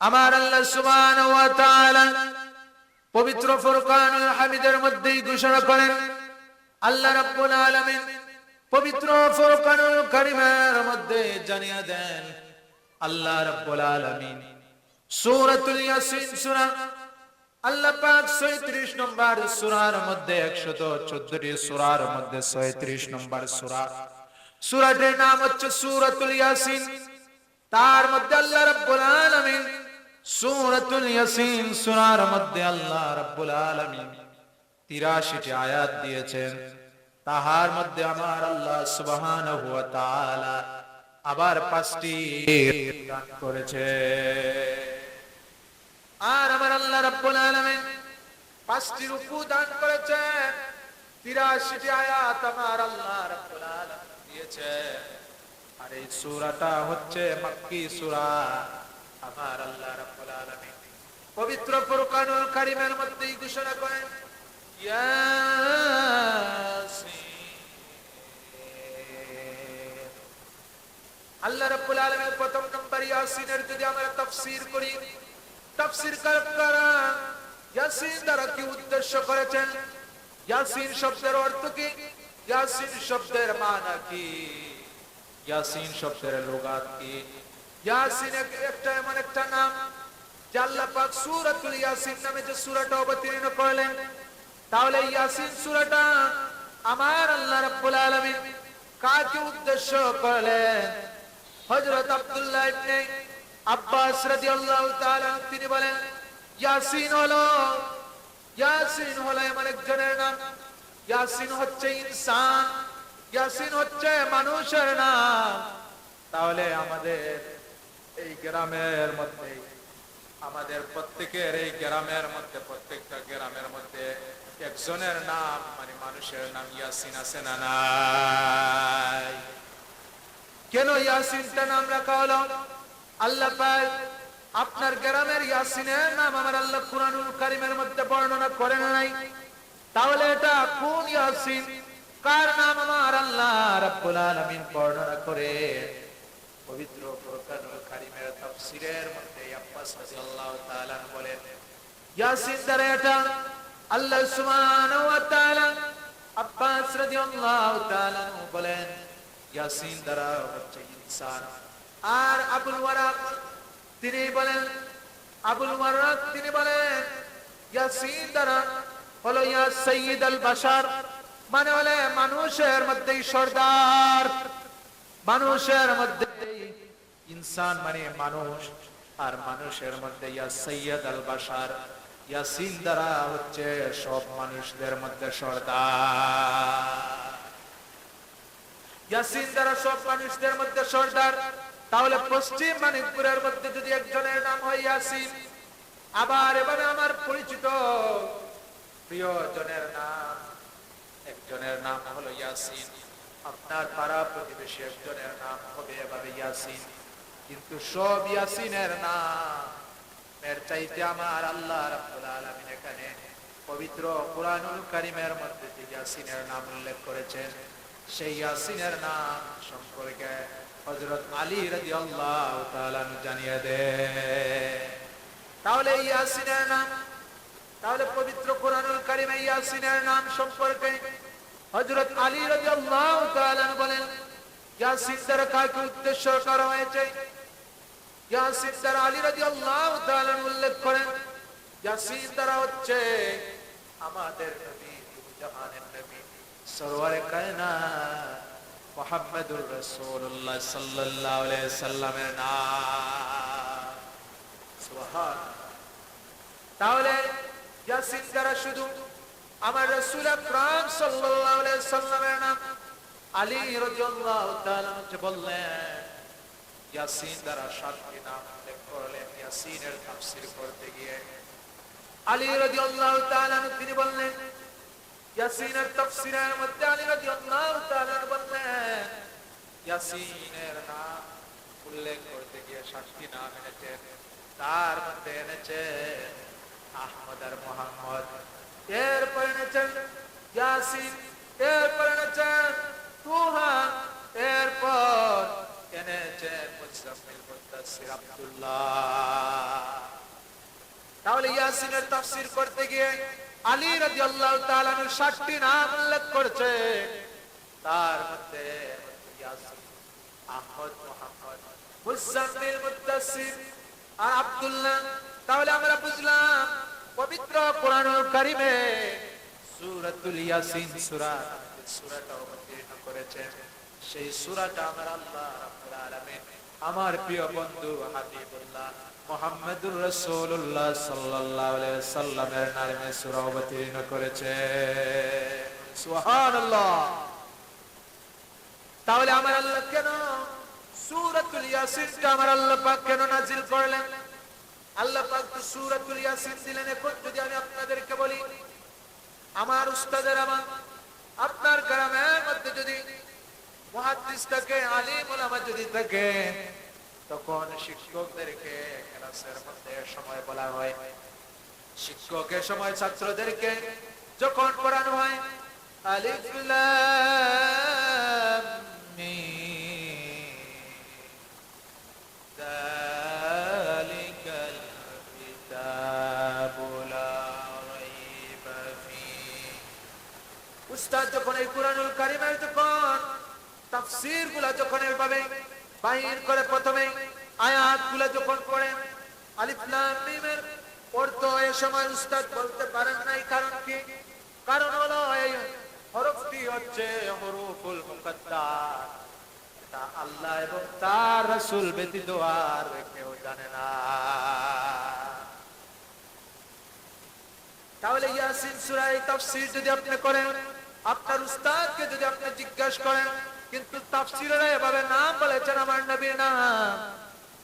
আমার আল্লাহ তাআলা পবিত্র ফুরকানুল হামিদের মধ্যেই ঘোষণা করেন, আল্লাহ রাব্বুল আলামিন পবিত্র ফুরকানুল মধ্যে জানিয়ে দেন, আল্লাহ রাব্বুল আলামিন ইয়াসিন আল্লাহ পাক 37 নম্বর সূরার মধ্যে 114 টি সূরার মধ্যে 37 নম্বর সূরা, সূরাটির নাম হচ্ছে সূরাতুল ইয়াসিন। তার মধ্যে আল্লাহ রাব্বুল আলামিন সূরাতুল ইয়াসিন, সূরার মধ্যে আল্লাহ রাব্বুল আলামিন 83 টি আয়াত দিয়েছেন। তাহার মধ্যে আমার আল্লাহ সুবহানাহু ওয়া তাআলা আবার পাঁচটি দান করেছে। আর আমার আল্লাহ রাব্বুল আলামিন পাঁচটি রূপু দান করেছে। 83 টি আয়াত আমার আল্লাহ রাব্বুল আলামিন দিয়েছে। আর এই সূরাটা হচ্ছে মক্কি সূরা। আমার আল্লাহ রাব্বুল আলামিন পবিত্র ফুরকানুল কারীমের মধ্যেই ঘোষণা করেন আল্লাহ রাব্বুল আলামিন প্রথম নম্বর ইয়াসিনের যদি আমরা তাফসীর করি, তাফসীর কারা ইয়াসিন দ্বারা কি উদ্দেশ্য করেছেন? ইয়াসিন শব্দের অর্থ কি? ইয়াসিন শব্দের মানে কি? ইয়াসিন শব্দের লুগাত কি? ইয়াসিন একটা এমন একটা নাম, যে আল্লাহ পাক সূরাতুল ইয়াসিন নামে যে সূরাটা অবতীর্ণ করলেন। তাহলে ইয়াসিন সূরাটা আমার আল্লাহ রাব্বুল আলামিন কাকে উদ্দেশ্য করলেন? হযরত আব্দুল্লাহ ইবনে আব্বাস রাদিয়াল্লাহু তাআলা তিনি বলেন, ইয়াসিন হলো ইয়াসিন হলো এমন একজনের নাম। ইয়াসিন হচ্ছে ইনসান, ইয়াসিন হচ্ছে মানুষের নাম। তাহলে আমাদের এই গ্রামের মধ্যে, আমাদের প্রত্যেকের এই গ্রামের মধ্যে, প্রত্যেকটা গ্রামের মধ্যে একজনের নাম মানে মানুষের নাম ইয়াসিন আছে না নাই? কেন ইয়াসিনটা নাম রাখা হলো? আল্লাহ পাক আপনার গ্রামের ইয়াসিনের নাম আমার আল্লাহ কুরআনুল কারীমের মধ্যে বর্ণনা করেন নাই। তাহলে এটা কোন ইয়াসিন? কার নাম আমার আল্লাহ রাব্বুল আলামিন বর্ণনা করে? পবিত্র তাফসীরের মধ্যে আব্বাস বলেন, ইয়াসিন দ্বারা এটা আল্লাহ সুবহানাহু ওয়া তাআলা আব্বাস বলেন, ইয়াসিন দ্বারা হচ্ছে ইনসান। আর আবুল ওয়ারাক, তিনি বলেন, আবুল ওয়ারাক, তিনি বলেন, ইয়াসিন দ্বারা হলো ইয়া সাইয়্যিদ আল বাশার। মানে হলে মানুষের মধ্যেই সর্দার, মানুষের মধ্যে ইনসান মানে মানুষ, আর মানুষের মধ্যে ইয়া সৈয়দ আল বাসার ইয়াসিন দ্বারা হচ্ছে সব মানুষদের মধ্যে সর্দার। ইয়াসিন দ্বারা সব মানুষদের মধ্যে সর্দার। তাহলে পশ্চিম মানিকপুরের মধ্যে যদি একজনের নাম হয় ইয়াসিন, আবার এবারে আমার পরিচিত প্রিয়জনের নাম, একজনের নাম হলো ইয়াসিন। আপনার পাড়া প্রতিবেশী একজনের নাম হবে এভাবে ইয়াসিন। কিন্তু সব ইয়াসিনের নাম। এর চাইতে আমার আল্লাহ রাব্বুল আলামিন এখানে পবিত্র কুরআনুল কারীমের মধ্যে যে ইয়াসিনের নাম উল্লেখ করেছেন, সেই ইয়াসিনের নাম সম্পর্কে হযরত আলী রাদিয়াল্লাহু তাআলা জানিয়ে দেন। তাহলে ইয়াসিনের নাম, তাহলে পবিত্র কোরআনুল কারিমে ইয়াসিনের নাম সম্পর্কে হযরত আলী রাদিয়াল্লাহু তাআলা বলেন দ্বারা কাকে উদ্দেশ্য করা হয়েছে। দ্বারা আলী রাদিয়াল্লাহু তাআলা উল্লেখ করেন দ্বারা হচ্ছে আমাদের নবী জাহানের নবী, সরওয়ারে কায়নাত মুহাম্মদুর রাসূলুল্লাহ সাল্লাল্লাহু আলাইহি সাল্লামের নাম। সুবহান তাহলে ইয়াসিন শুধু আমার রাসূল আকরাম সাল্লাল্লাহু আলাইহি সাল্লামের নাম আলী রাদিয়াল্লাহু তাআলা বললেন, ইয়াসিন দ্বারা সাতটি নাম উল্লেখ করলেন, ইয়াসিনের তাফসীর করতে গিয়ে। আলী রাদিয়াল্লাহু তাআলা তিনি বললেন, ইয়াসিনের তাফসীরের মধ্যে আলী রাদিয়াল্লাহু তাআলা বললেন, ইয়াসিনের নাম উল্লেখ করতে গিয়ে সাতটি নাম এনেছেন। তার মধ্যে আহমদ আর মোহাম্মদ। এরপর এনেছেন ইয়াসিন। এরপর এনেছেন এরপর এনেছেন তাহলে ইয়াসিনের তাফসীর করতে গিয়ে আলী রাদিয়াল্লাহু তাআলা 60টি নাম উল্লেখ করছে। তার মধ্যে ইয়াসিন, আহমদ, মুহাম্মদ মুদাসসির আর আব্দুল্লাহ। তাহলে আমরা বুঝলাম পবিত্র কোরআনুল কারীমে সূরাতুল ইয়াসিন সূরা সূরাটা অবতীর্ণ করেছেন সেই সূরাটা আমার আল্লাহ রাব্বুল আলামিন আমার প্রিয় বন্ধু হাবিবুল্লাহ মুহাম্মদুর রাসূলুল্লাহ সাল্লাল্লাহু আলাইহি সাল্লামের নামে সূরা অবতীর্ণ করেছে। সুবহানাল্লাহ। তাহলে আমার আল্লাহ কেন সূরাতুল ইয়াসিনটা আমার আল্লাহ পাক কেন নাজিল করলেন? আল্লাহ পাক তো সূরাতুল ইয়াসিন দিলেন এখন যদি আমি আপনাদেরকে বলি, আমার উস্তাদের আমার আপনার গ্রামের মধ্যে যদি মহাদিস থাকে আলিম ওলামা যদি থাকে, তখন শিক্ষকদেরকে ক্লাসের মধ্যে সময় বলা হয়। শিক্ষকের সময় ছাত্রদেরকে যখন পড়ানো হয় আলিফ যখন এই কোরআনুল কারিমের যখন তাফসীরগুলা যখন এভাবে বাহির করে প্রথমে আয়াতগুলা যখন পড়ে, আলিফ লাম মিমের অর্থ এ সময় উস্তাদ বলতে পারেন নাই, কারণ কি? কারণ হলো এই হরফটি হচ্ছে হরফুল মুকদ্দার। তা আল্লাহ এবং তার রাসূল ব্যতীত আর কেউ জানে না। তাহলে ইয়াসিন সূরা এই তাফসীর যদি আপনি করেন আপনার উস্তাদকে যদি আপনি জিজ্ঞাসা করেন, কিন্তু এভাবে নাম বলেছেন আমার নবীর নাম?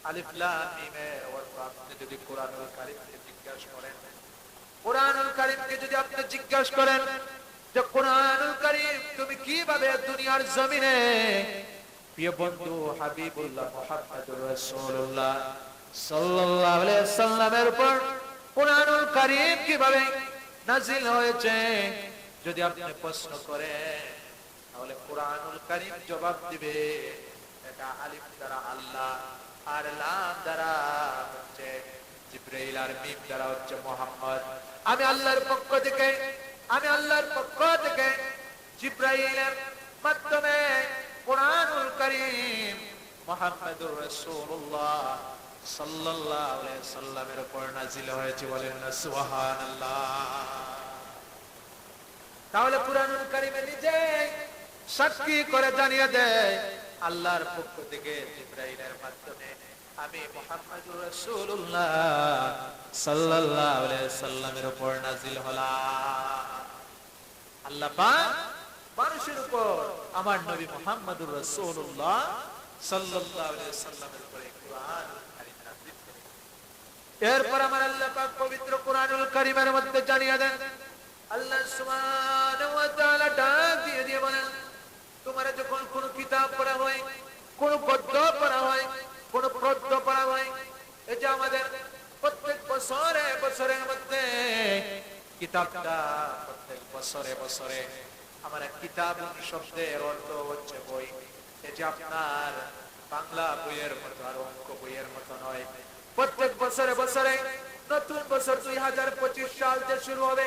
আলিফ লাম অর্থ আপনি যদি কোরআনুল কারীমকে জিজ্ঞাসা করেন, কোরআনুল কারীমকে যদি আপনি জিজ্ঞাসা করেন যে, কোরআনুল কারীম, তুমি কীভাবে দুনিয়ার জমিনে? প্রিয় বন্ধু, হাবিবুল্লাহ মুহাম্মদুর রাসূলুল্লাহ সাল্লাল্লাহু আলাইহি সাল্লামের উপর কোরআনুল কারীম কীভাবে নাজিল হয়েছে? যদি আপনি প্রশ্ন করেন, তাহলে কোরআনুল কারীম জবাব দিবে। এটা আলিফ দ্বারা আল্লাহ, আর লাম দ্বারা হচ্ছে জিব্রাইল, আর মিম দ্বারা হচ্ছে মুহাম্মদ। আমি আল্লাহর পক্ষ থেকে, আমি আল্লাহর পক্ষ থেকে জিব্রাইলের মাধ্যমে কোরআনুল কারীম মুহাম্মদুর রাসূলুল্লাহ সাল্লাল্লাহু আলাইহি সাল্লামের উপর নাজিল হয়েছে বলেন সুবহানাল্লাহ। তাহলে কারীমে নিজে সাক্ষী করে জানিয়ে দেয়, আল্লাহর পক্ষ থেকে জিব্রাইলের মাধ্যমে, আমি রাসূলুল্লাহ সাল্লাল্লাহু আলাইহি সাল্লামের উপর নাজিল হলাম। আল্লাহ পাক মানুষের উপর, আমার নবী মুহাম্মদুর রাসূলুল্লাহ সাল্লাল্লাহু আলাইহি সাল্লামের উপরে নাযিল এরপর আমার আল্লাহ পাক পবিত্র কোরআনুল কারীমের মধ্যে জানিয়ে দেন আল্লাহ ডাক দিয়ে দিয়ে বলেন, তোমার যখন কোন কিতাব পড়া হয়, কোন গদ্য পড়া হয়, কোন পদ্য পড়া হয়, এই যে আমাদের প্রত্যেক বছরে, বছরের মধ্যে কিতাবটা প্রত্যেক বছরে বছরে আমার কিতাব শব্দের অর্থ হচ্ছে বই। এই যে আপনার বাংলা বইয়ের মতো আর অঙ্ক বইয়ের মতো নয়। প্রত্যেক বছরে বছরে নতুন বছর দুই হাজার পঁচিশ সাল যে শুরু হবে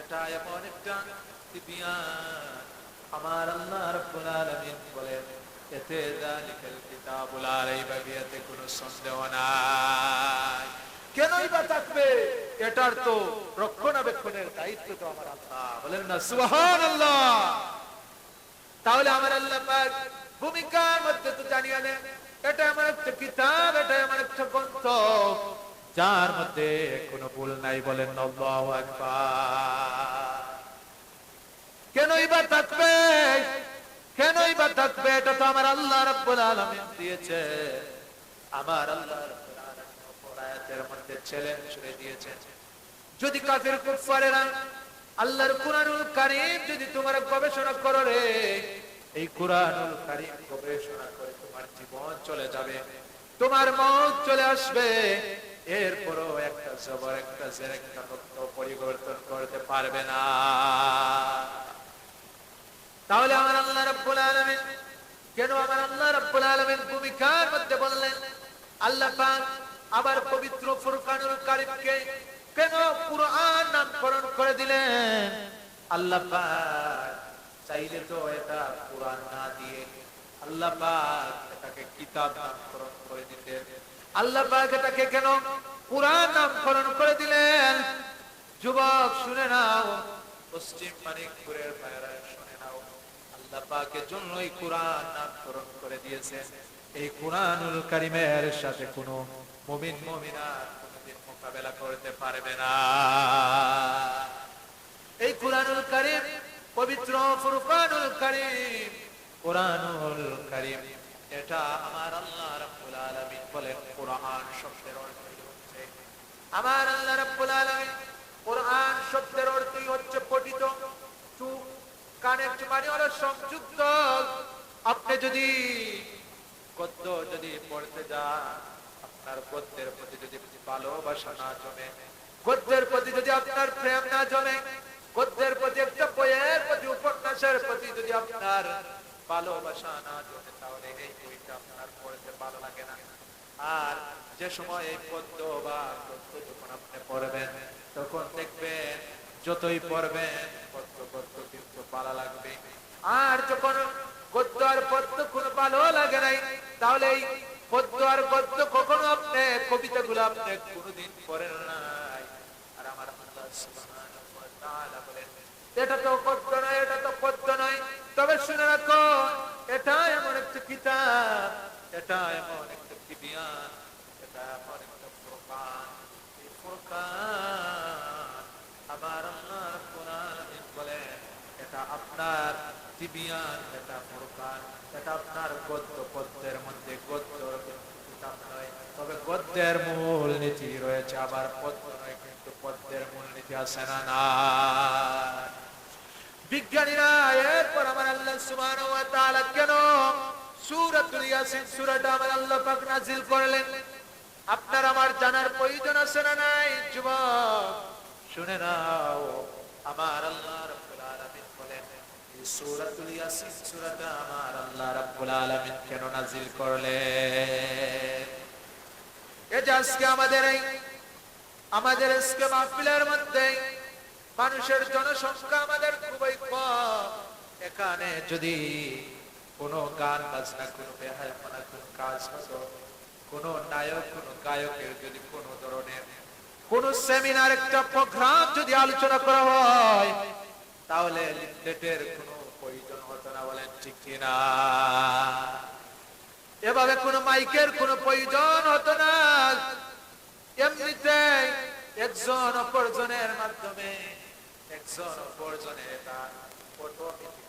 এটা এমন একটা আমার আল্লাহ রাব্বুল আলামিন বলেন, এতে যালিকাল কিতাবুল ফিহি এতে কোনো সন্দেহ নাই। কেনই বা থাকবে? এটার তো রক্ষণাবেক্ষণের দায়িত্ব তো আমার আল্লাহ। বলেন না, সুবহানাল্লাহ। তাহলে আমার আল্লাহ পাক ভূমিকার মধ্যে তো জানিয়ে দেন এটা আমার একটা কিতাব এটা আমার একটা গ্রন্থ যার মধ্যে কোনো ভুল নাই বলেন কেনই বা থাকবে? কেনই বা থাকবে? এটা তো আমার আল্লাহ রাব্বুল আলামিন দিয়েছে। আমার আল্লাহ মধ্যে চ্যালেঞ্জ ছুড়ে দিয়েছেন। যদি কাফের আল্লাহর কুরআনুল কারীম যদি তোমার গবেষণা করো রে, এই কুরআনুল কারীম গবেষণা করে তোমার জীবন চলে যাবে। তোমার মত চলে আসবে। এরপরও একটা জবর, একটা জের, একটা নক্ত পরিবর্তন করতে পারবে না। তাহলে আমার আল্লাহ রাব্বুল আলামিন, কেন আমার আল্লাহ রাব্বুল আলামিন ভূমিকার মধ্যে বললেন, আল্লাহ পাক আবার পবিত্র ফুরকানুল কেন কুরআন নামকরণ করে দিলেন? আল্লাহ পাক চাইলে তো এটা কুরআন না দিয়ে, আল্লাহ পাক এটাকে কিতাব নামকরণ করে দিতেন। আল্লাহ পাক এটাকে কেন কুরআন নামকরণ করে দিলেন? যুবক, শুনে নাও। পশ্চিম মানিকপুরের ভাইরা শুনে নাও। আল্লাহ পাকের জন্যই কোরআন নামকরণ করে দিয়েছেন। এই কোরআনুল কারিমের সাথে কোনো মুমিন মুমিনাত কোনোদিন মোকাবেলা করতে পারবে না। এই কোরআনুল কারিম, পবিত্র ফুরকানুল কারিম, কোরআনুল কারিম। এটা আমার আল্লাহ রাব্বুল আলামিন বলেন, কোরআন শব্দের অর্থ হচ্ছে। আমার আল্লাহ রাব্বুল আলামিন কোরআন শব্দের অর্থই হচ্ছে পঠিত, চুপ, কানের মানে হলো সংযুক্ত আপনি যদি গদ্য যদি পড়তে যান, আপনার গদ্যের প্রতি যদি ভালোবাসা না জমে, গদ্যের প্রতি যদি আপনার প্রেম না জমে, গদ্যের প্রতি একটা বইয়ের প্রতি উপন্যাসের প্রতি যদি আপনার ভালোবাসা না জমে তাহলে এই আপনার পড়তে ভালো লাগে না। আর যে সময় এই পদ্য বা গদ্য যখন আপনি পড়বেন, তখন দেখবেন যতই পড়বেন পদ্য পদ্য কিন্তু ভালো লাগবে। আর যখন গদ্য আর পদ্য কোনো ভালো লাগে নাই, তাহলে এই পদ্য আর গদ্য কখনো আপনি, কবিতাগুলো আপনি কোনোদিন পড়েন নাই। আর আমার এটা তো পদ্য নয়, এটা তো পদ্য নয়। তবে শুনে রাখো এটা এমন একটা কিতাব, এটা এমন একটা বিবিয়ান এটা এমন একটা ফুরকান এই ফুরকান আমার আল্লাহ কোরআন বলেন, এটা আপনার তিবিয়ান এটা ফুরকান এটা আপনার গদ্য, পদ্যের মধ্যে গদ্য কিতাব নয়, তবে গদ্যের মূল নীতি রয়েছে, আবার পদ্য নয়, কিন্তু পদ্যের মূল নীতি আছে না না বিজ্ঞানীরা, এরপর আমার আল্লাহ কেন ইয়াসিন আমার আল্লাহ পাক করলেন? আপনার আমার জানার প্রয়োজন আছে না নাই, যুবক? শুনে নাও, আমার আল্লাহ রাব্বুল আলামিন বলেন ইয়াসিন আমার আল্লাহ রাব্বুল আলামিন কেন করলেন? যে আজকে আমাদের এই, আমাদের আজকে মাহফিলের মধ্যে মানুষের জনসংখ্যা আমাদের কম এখানে যদি কোনো গান বাজনা, কোনো বেহায়পনা, কোনো কাজ হতো কোনো নায়ক, কোনো গায়কের যদি কোনো ধরনের কোন সেমিনার একটা প্রোগ্রাম যদি আলোচনা করা হয়, তাহলে লিফলেটের কোনো প্রয়োজন হতো না, বলেন ঠিক কিনা? এভাবে কোনো মাইকের কোনো প্রয়োজন হতো না। এমনিতে একজন অপরজনের মাধ্যমে, একজন অপরজনে তার অটোমেটিক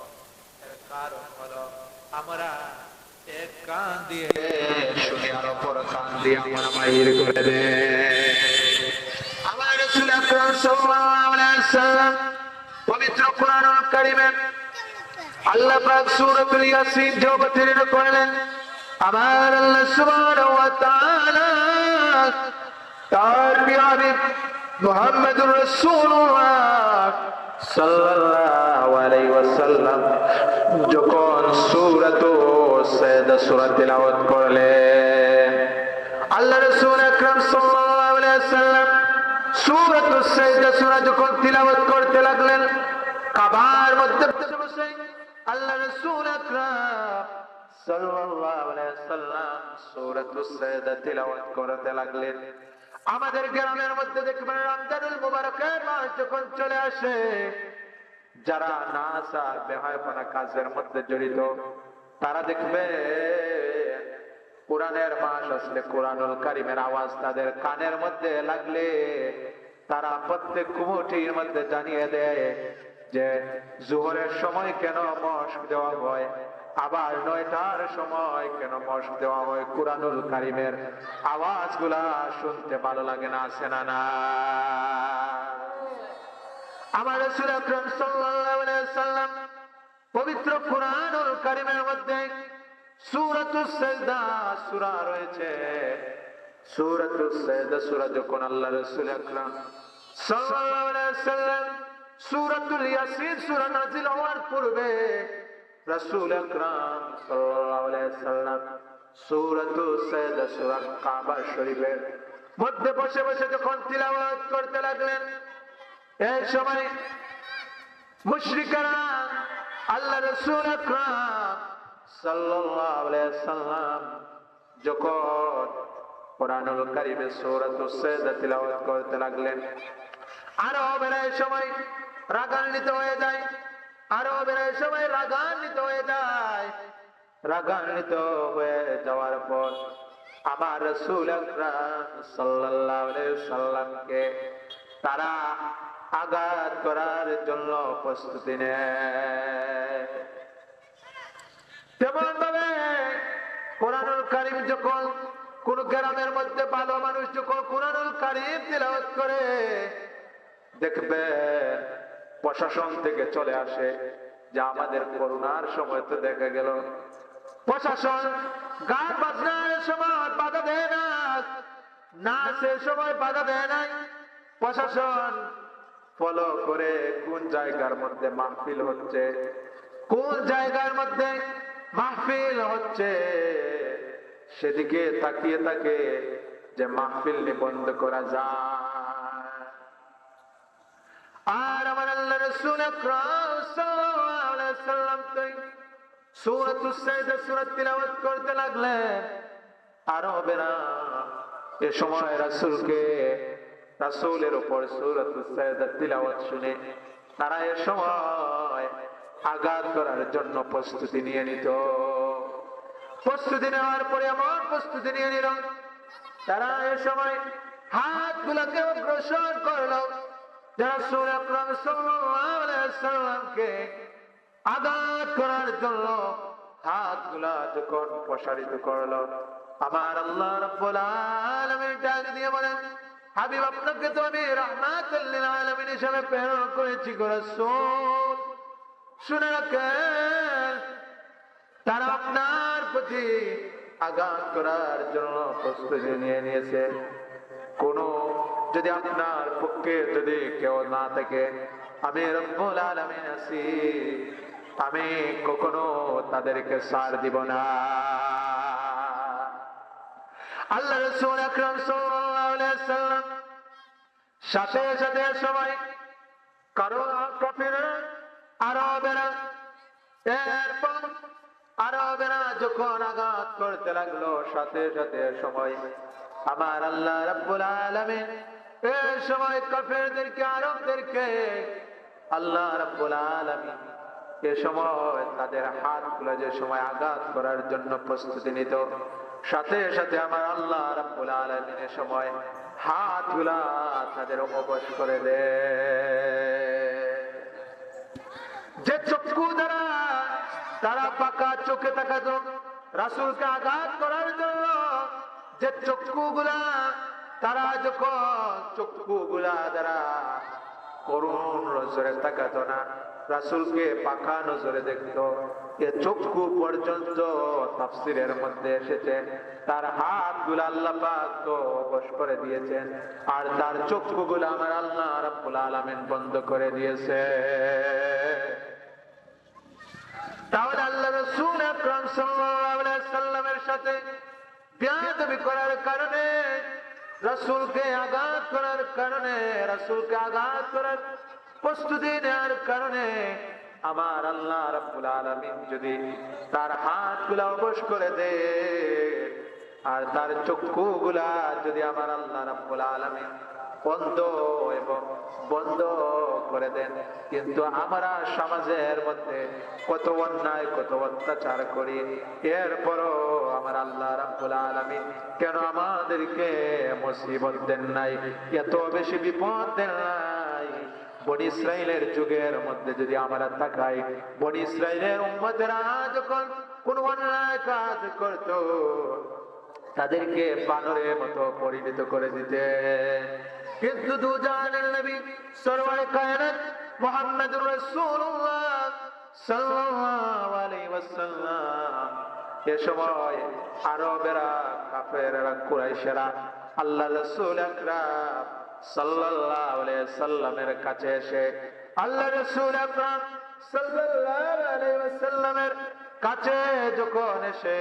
কারণ হলো আমরা এক কান দিয়ে শুনে আর অপর কান দিয়ে আমরা বাহির করে দে। আমার রাসূল আকরাম সাল্লাল্লাহু আলাইহি ওয়াসাল্লাম পবিত্র কোরআনুল কারীমে আল্লাহ তার ওয়াসাল্লাম যখন সূরাতু সাজদা সূরা তেলাওয়াত করলেন, আল্লাহ রাসূল আকরাম সাল্লাল্লাহু আলাইহি ওয়াসাল্লাম সূরাতু যখন তিলাওয়াত করতে লাগলেন, কাবার মধ্যে আল্লাহ রসুল আকরাম সাল্লাল্লাহু আলাইহি সাল্লাম সূরাতুস সাজদা করতে লাগলেন। আমাদের গ্রামের মধ্যে দেখবেন রমজানুল মুবারকের মাস যখন চলে আসে, যারা নাচ আর বেহায়পনা কাজের মধ্যে জড়িত, তারা দেখবে কোরআনের মাস আসলে কোরআনুল কারিমের আওয়াজ তাদের কানের মধ্যে লাগলে তারা প্রত্যেক কুমুটির মধ্যে জানিয়ে দেয় যে, জোহরের সময় কেন মস্ক দেওয়া হয়? আবার নয়টার সময় কেন মস্ক দেওয়া হয়? কারিমের আওয়াজগুলা শুনতে ভালো লাগে না, আছে না না? আমার আলাইহি সাল্লাম পবিত্র কোরআনুল কারীমের মধ্যে সূরাতুস সাজদা সূরা রয়েছে। সূরাতুস সাজদা সূরা যখন আল্লাহ রাসূল আকরাম সাল্লাল্লাহু হওয়ার পূর্বে রাসূল আকরাম মধ্যে বসে বসে যখন তিলাওয়াত করতে লাগলেন, এই সময় মুশরিকারা আল্লাহ রসুল সাল্লাম যখন আরও বেড়ায় সময় রাগান্বিত হয়ে যায়। আরও বেড়ায় সময় রাগান্বিত যায়। রাগান্বিত হয়ে যাওয়ার পর সাল্লামকে তারা আঘাত করার জন্য প্রস্তুতি কোরআনুল কারিম যখন কোন গ্রামের মধ্যে ভালো মানুষ যখন কোরআনুল কারিম তিলাওয়াত করে দেখবে প্রশাসন থেকে চলে আসে। যে আমাদের করোনার সময় তো দেখা গেল। প্রশাসন, গান বাজনার সময় বাধা দেয় না। নাচের সময় বাধা দেয় নাই। প্রশাসন ফলো করে কোন জায়গার মধ্যে মাহফিল হচ্ছে? কোন জায়গার মধ্যে মাহফিল হচ্ছে? সেদিকে তাকিয়ে থাকে যে মাহফিল নিবন্ধ করা যায়। আর আমার আল্লাহ রাসূল আঘাত করার জন্য প্রস্তুতি নিয়ে নিত। প্রস্তুতি নেওয়ার পরে এমন প্রস্তুতি নিয়ে নিল, তারা এ সময় হাত গুলাকে অগ্রসর করল সাল্লাল্লাহু আলাইহি সাল্লামকে আঘাত করার জন্য হাতগুলা যখন প্রসারিত করল আমার আল্লাহ রাব্বুল আলামিন ডাক দিয়ে বলেন, হাবিব, আপনাকে তো আমি রাহমাতুল লিল আলামিন হিসেবে প্রেরণ করেছি গো রাসূল। শুনে রাখেন, তারা আপনার প্রতি আঘাত করার জন্য প্রস্তুতি নিয়ে নিয়েছে। কোন, যদি আপনার পক্ষে যদি কেউ না থাকে, আমি রব্বুল আলামিন আছি। আমি কখনো তাদেরকে সার দিব না। আল্লাহ রাসূল আকরাম সাল্লাম সাথে সাথে সবাই কারও কাফিরা আরবেরা, এরপর আরবেরা যখন আঘাত করতে লাগল, সাথে সাথে সময় আমার আল্লাহ রাব্বুল আলামিন এই সময় আরবদেরকে আল্লাহ রাব্বুল আলামিন এ সময় তাদের হাতগুলা যে সময় আঘাত করার জন্য প্রস্তুতি নিত, সাথে সাথে আমার আল্লাহ রাব্বুল সময় হাতগুলা তাদের অবশ করে দেয় যে চক্ষু দ্বারা তারা পাকা চোখে তাকাত রাসুলকে আঘাত করার জন্য যে চক্ষু গুলা তারা যখন চক্ষু গুলা দ্বারা করুণ নজরে তাকাত না রাসুলকে পাকা নজরে দেখত, এ চক্ষু পর্যন্ত তাফসিরের মধ্যে এসেছে। তার হাতগুলা আল্লাহ পাক করে দিয়েছেন, আর তার চক্ষু গুলা আমার আল্লাহ রাব্বুল আলামিন বন্ধ করে দিয়েছে। তাহলে আল্লাহ রসুল সাল্লামের সাথে বেয়াদবি করার কারণে, রাসূলকে আঘাত করার কারণে, রাসূলকে আঘাত করার প্রস্তুতি নেওয়ার কারণে আমার আল্লাহ রাব্বুল আলামিন যদি তার হাতগুলা অবশ করে দে আর তার চক্ষু গুলা যদি আমার আল্লাহ রাব্বুল আলামিন বন্ধ এবং বন্ধ করে দেন, কিন্তু আমরা সমাজের মধ্যে কত অন্যায়, কত অত্যাচার করি, এরপরও আমার আল্লাহ রাব্বুল আলামিন কেন আমাদেরকে মুসিবত দেন নাই, এত বেশি বিপদ দেন নাই? বনি ইসরায়েলের যুগের মধ্যে যদি আমরা তাকাই, বনি ইসরায়েলের উম্মতেরা যখন কোন অন্যায় কাজ করতো, তাদেরকে বানরের মতো পরিণত করে দিতে। কিন্তু দুজানের নবী সরওয়ারে কায়নাত মুহাম্মদুর রাসূলুল্লাহ সাল্লাল্লাহু আলাইহি ওয়াসাল্লাম, এ সময় আরবেরা, কাফেররা, কুরাইশেরা আল্লাহ রাসূল আকরাম সাল্লাল্লাহু আলাইহি সাল্লামের কাছে এসে আল্লাহ রাসূল আকরাম সাল্লাল্লাহু আলাইহি ওয়াসাল্লামের কাছে যখন এসে